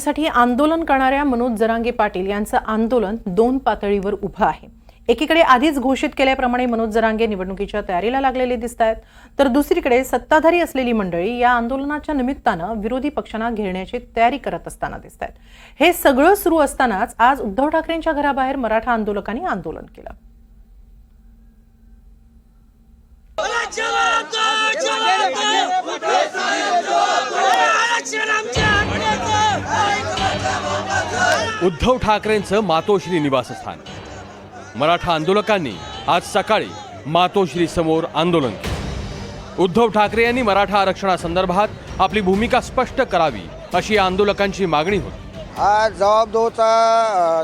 साठी आंदोलन करणाऱ्या मनोज जरांगे पाटील यांचं आंदोलन दोन पातळीवर उभं आहे. एकीकडे आधीच घोषित केल्याप्रमाणे मनोज जरांगे निवडणुकीच्या तयारीला लागलेले दिसत आहेत तर दुसरीकडे सत्ताधारी असलेली मंडळी या आंदोलनाच्या निमित्तानं विरोधी पक्षांना घेरण्याची तयारी करत असताना दिसत आहेत हे सगळं सुरू असतानाच आज उद्धव ठाकरेंच्या घराबाहेर मराठा आंदोलकांनी आंदोलन केलं. उद्धव ठाकरेंचं मातोश्री निवासस्थान. मराठा आंदोलकांनी आज सकाळी मातोश्री समोर आंदोलन केलं. उद्धव ठाकरे यांनी मराठा आरक्षणासंदर्भात आपली भूमिका स्पष्ट करावी अशी आंदोलकांची मागणी होती. हा जवाब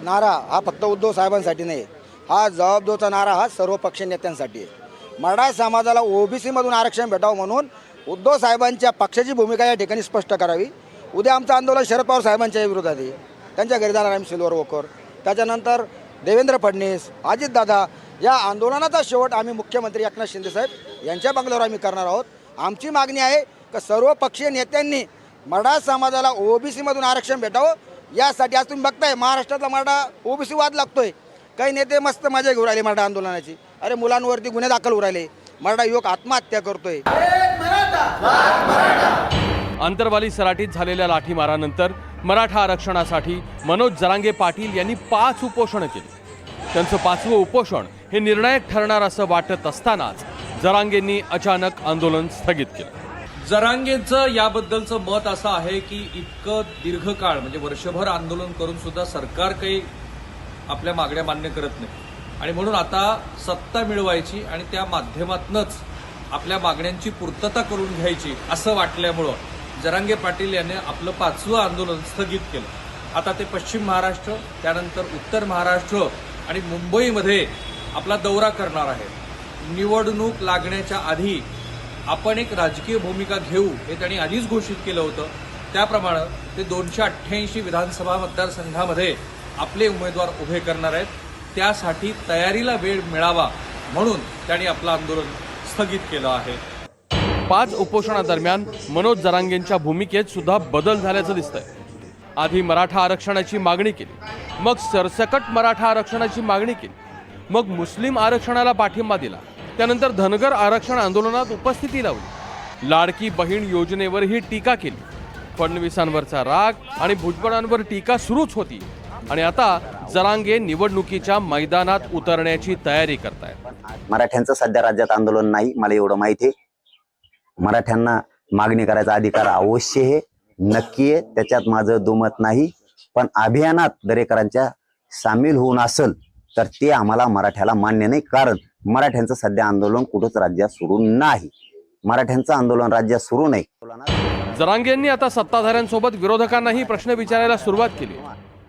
नारा हा फक्त उद्धव साहेबांसाठी नाही. हा जवाब नारा हा सर्व पक्ष नेत्यांसाठी आहे. मराठा समाजाला ओबीसीमधून आरक्षण भेटावं म्हणून उद्धव साहेबांच्या पक्षाची भूमिका या ठिकाणी स्पष्ट करावी. उद्या आमचं आंदोलन शरद पवार साहेबांच्या विरोधात आहे. त्यांच्या घरी जाणार आम्ही सिल्वर त्याच्यानंतर देवेंद्र फडणवीस अजितदादा या आंदोलनाचा शेवट आम्ही मुख्यमंत्री एकनाथ शिंदेसाहेब यांच्या बंगल्यावर आम्ही करणार आहोत. आमची मागणी आहे की सर्व पक्षीय नेत्यांनी मराठा समाजाला ओबीसीमधून आरक्षण भेटावं. यासाठी आज तुम्ही बघताय महाराष्ट्रातला मराठा ओबीसी वाद लागतोय. काही नेते मस्त मजा घेऊन राहिले मराठा आंदोलनाची. अरे मुलांवरती गुन्हे दाखल होऊ राहिले. मराठा युवक आत्महत्या करतोय. आंतरवाली सराटीत झालेल्या लाठीमारानंतर मराठा आरक्षणासाठी मनोज जरांगे पाटील यांनी पाच उपोषणं केली. त्यांचं पाचवं उपोषण हे निर्णायक ठरणार असं वाटत असतानाच जरांगेंनी अचानक आंदोलन स्थगित केलं. जरांगेंचं याबद्दलचं मत असं आहे की इतकं दीर्घकाळ म्हणजे वर्षभर आंदोलन करून सुद्धा सरकार काही आपल्या मागण्या मान्य करत नाही. आणि म्हणून आता सत्ता मिळवायची आणि त्या माध्यमातनंच आपल्या मागण्यांची पूर्तता करून घ्यायची असं वाटल्यामुळं जरांगे पाटील यांनी आपलं पाचवं आंदोलन स्थगित केलं. आता ते पश्चिम महाराष्ट्र त्यानंतर उत्तर महाराष्ट्र आणि मुंबईमध्ये आपला दौरा करणार आहे निवडणूक लागण्याच्या आधी आपण एक राजकीय भूमिका घेऊ हे त्यांनी आधीच घोषित केलं होतं. त्याप्रमाणे ते दोनशे अठ्ठ्याऐंशी विधानसभा मतदारसंघामध्ये आपले उमेदवार उभे करणार आहेत. त्यासाठी तयारीला वेळ मिळावा म्हणून त्यांनी आपलं आंदोलन स्थगित केलं आहे. पाच उपोषणादरम्यान मनोज जरांगेंच्या भूमिकेत सुद्धा बदल झाल्याचं दिसतंय. आधी मराठा आरक्षणाची मागणी केली मग सरसकट मराठा आरक्षणाची मागणी केली मग मुस्लिम आरक्षणाला पाठिंबा दिला त्यानंतर धनगर आरक्षण आंदोलनात उपस्थिती लावली. लाडकी बहीण योजनेवरही टीका केली. फडणवीसांवरचा राग आणि भुजबळांवर टीका सुरूच होती. आणि आता जरांगे निवडणुकीच्या मैदानात उतरण्याची तयारी करतायत. मराठ्यांचं सध्या राज्यात आंदोलन नाही मला एवढं माहिती आहे. मराठ्यांना मागणी करायचा अधिकार अवश्य आहे. नक्की आहे. त्याच्यात माझं दुमत नाही. पण अभियानात दरेकरांच्या सामील होऊन असल तर ते आम्हाला मराठ्याला मान्य नाही. कारण मराठ्यांचं सध्या आंदोलन कुठंच राज्यात सुरू नाही. मराठ्यांचं आंदोलन राज्यात सुरू नाही. जरांगेंनी आता सत्ताधाऱ्यांसोबत विरोधकांनाही प्रश्न विचारायला सुरुवात केली.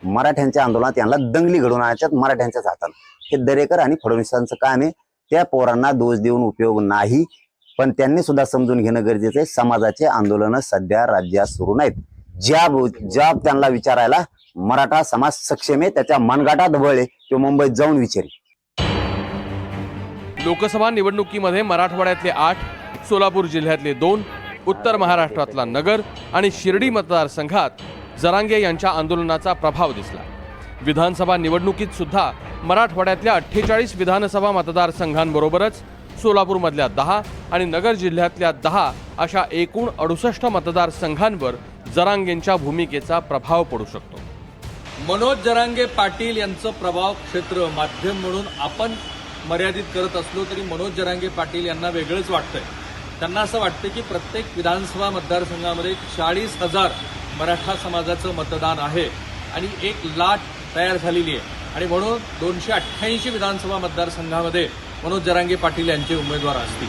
मराठ्यांच्या आंदोलनात यांना दंगली घडवून आणायच्यात मराठ्यांच्याच हातात हे दरेकर आणि फडणवीसांचं काम आहे. त्या पोरांना दोष देऊन उपयोग नाही. पण त्यांनी सुद्धा समजून घेणं गरजेचं आहे. समाजाचे आंदोलन सध्या राज्यात सुरू नाहीत. ज्या ज्या त्यांना विचारायला मराठा समाज सक्षम आहे त्याच्या मनगाटा बळ तो मुंबईत जाऊन विचारेल. लोकसभा निवडणुकीमध्ये मराठवाड्यातले आठ सोलापूर जिल्ह्यातले दोन उत्तर महाराष्ट्रातला नगर आणि शिर्डी मतदारसंघात जरांगे यांच्या आंदोलनाचा प्रभाव दिसला. विधानसभा निवडणुकीत सुद्धा मराठवाड्यातल्या अठ्ठेचाळीस विधानसभा मतदारसंघांबरोबरच सोलापूरमधल्या दहा आणि नगर जिल्ह्यातल्या दहा अशा एकूण अडुसष्ट मतदारसंघांवर जरांगेंच्या भूमिकेचा प्रभाव पडू शकतो. मनोज जरांगे पाटील यांचं प्रभाव क्षेत्र माध्यम म्हणून आपण मर्यादित करत असलो तरी मनोज जरांगे पाटील यांना वेगळंच वाटतंय. त्यांना असं वाटतं की प्रत्येक विधानसभा मतदारसंघामध्ये चाळीस हजार मराठा समाजाचं मतदान आहे आणि एक लाट तयार झालेली आहे. आणि म्हणून दोनशे अठ्ठ्याऐंशी विधानसभा मतदारसंघामध्ये मनोज जरांगे पाटील यांचे उमेदवार असतील.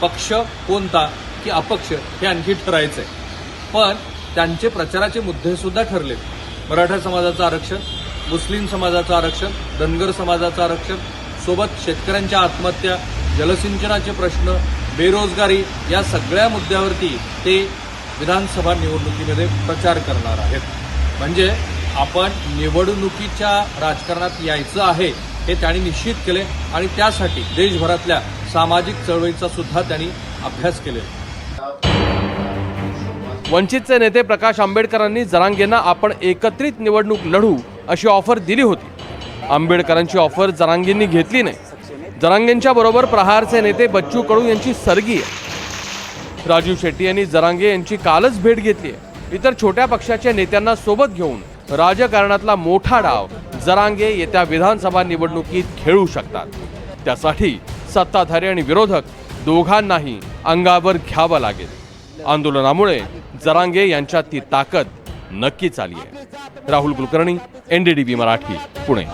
पक्ष कोणता की अपक्ष हे आणखी ठरायचं आहे पण त्यांचे प्रचाराचे मुद्दे सुद्धा ठरलेत. मराठा समाजाचं आरक्षण मुस्लिम समाजाचं आरक्षण धनगर समाजाचं आरक्षण सोबत शेतकऱ्यांच्या आत्महत्या जलसिंचनाचे प्रश्न बेरोजगारी या सगळ्या मुद्द्यावरती ते विधानसभा निवडणुकीमध्ये प्रचार करणार आहेत. म्हणजे आपण निवडणुकीच्या राजकारणात यायचं आहे हे त्यांनी निश्चित केले आणि त्यासाठी देशभरातल्या सामाजिक चळवळीचा सुद्धा त्यांनी अभ्यास केले. वंचितचे नेते प्रकाश आंबेडकरांनी जरांगेंना आपण एकत्रित निवडणूक लढू अशी ऑफर दिली होती. आंबेडकरांची ऑफर जरांगेंनी घेतली नाही. जरांगेंच्या बरोबर प्रहारचे नेते बच्चू कडू यांची सरगी आहे. राजीव शेट्टी यांनी जरांगे यांची कालच भेट घेतली आहे. इतर छोट्या पक्षाच्या नेत्यांना सोबत घेऊन राजकारणातला मोठा डाव जरांगे येत्या विधानसभा निवडणुकीत खेळू शकतात. त्यासाठी सत्ताधारी आणि विरोधक दोघांनाही अंगावर घ्यावं लागेल. आंदोलनामुळे जरांगे यांच्यात ती ताकद नक्कीच आली आहे. राहुल कुलकर्णी एनडीडीबी मराठी पुणे.